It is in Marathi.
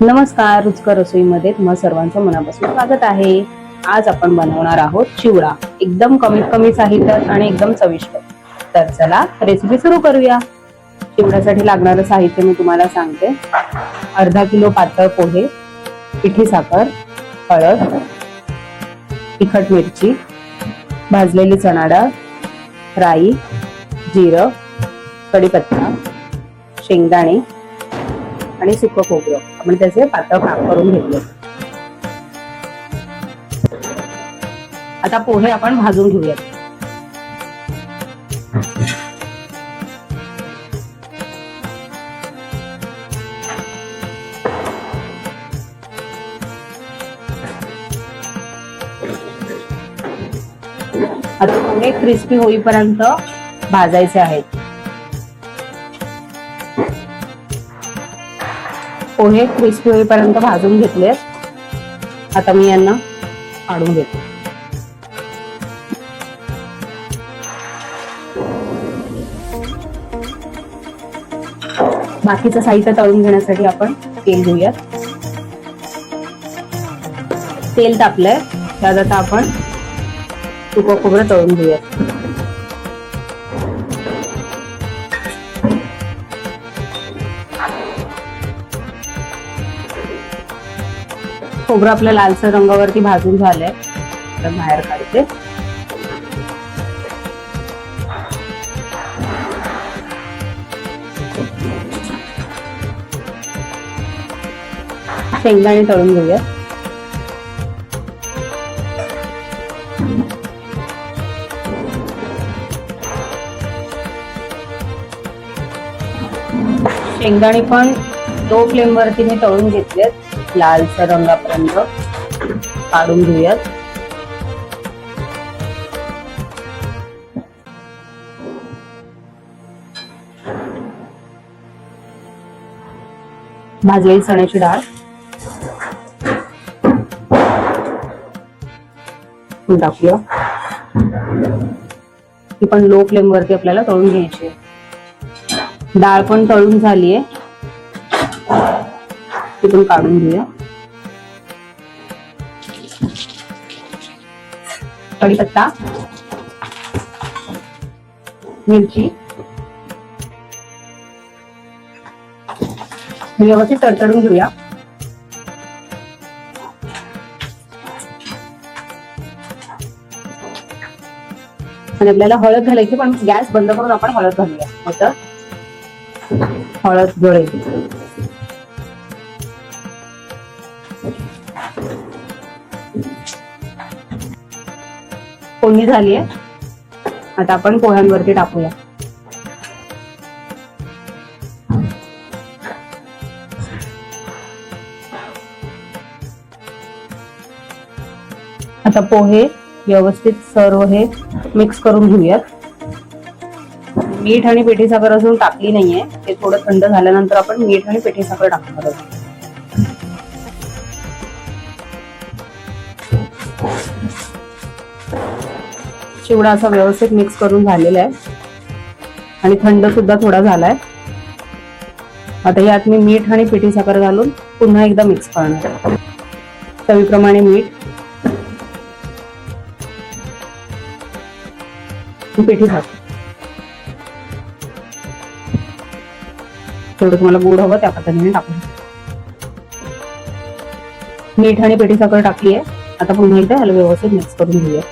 नमस्कार रुचकर रसोईमध्ये तुम्हा सर्वांचं मनापासून स्वागत आहे. आज आपण बनवणार आहोत चिवडा. एकदम कमीत कमी साहित्यात आणि एकदम चविष्ट. तर चला रेसिपी सुरू करूया. चिवड्यासाठी लागणारं साहित्य मी तुम्हाला सांगते. अर्धा किलो पातळ पोहे पिठी साखर हळद तिखट मिरची भाजलेली चणाडाळ राई जिरं कढीपत्ता शेंगदाणे आणि सुकं खोबरं. आपण त्याचे पातळ काप करून घेतले. आता पोहे आपण भाजून घेऊयात. आता पोहे क्रिस्पी होईपर्यंत भाजायचे आहेत. पोहे क्रिस्पी होईपर्यंत भाजून घेतलेत. आता मी यांना काढून घेते बाकीचं साहित्य तळून घेण्यासाठी आपण तेल घेऊयात. तेल तापलंय. त्यात आता आपण सुकं खोबरं तळून घेऊयात. खोबरं आपल्या लालसर रंगावरती भाजून झालंय. तर बाहेर काढते. शेंगदाणे तळून घेऊया. शेंगदाणे पण लो फ्लेम वरती मी तळून घेतलेत. लालसर रंगापर्यंत काढून घेऊयात. भाजलेली चण्याची डाळ. टाकूया. ती पण लो फ्लेम वरती आपल्याला तळून घ्यायची डाळ पण तळून झालीये. तिथून काढून घेऊया. कढीपत्ता मिरची व्यवस्थित तडतडून घेऊया. आणि आपल्याला हळद घालायची पण गॅस बंद करून आपण हळद घालूया. मग हळद जोडायची कोणी झाली आहे. आता आपण पोह्यांवरती टाकूया. आता पोहे व्यवस्थित सर्व हे मिक्स करून घेऊयात. मीठ आणि पिठी साखर अजून टाकली नाहीये. ते थोडं थंड झाल्यानंतर आपण मीठ आणि पिठी साखर टाकणार आहोत. चिवडा असा व्यवस्थित मिक्स करून झालेला आहे. आणि थंड सुद्धा थोडा झालाय. आता यात मी मीठ आणि पिठी साखर घालून पुन्हा एकदा मिक्स करणार चवीप्रमाणे मीठ. पिठी साखर. थोडं तुम्हाला गोड हवं त्या पद्धतीने टाकून. मीठ आणि पिठी साखर टाकली आहे आता पुन्हा एकदा ह्याला व्यवस्थित मिक्स करून घेऊया.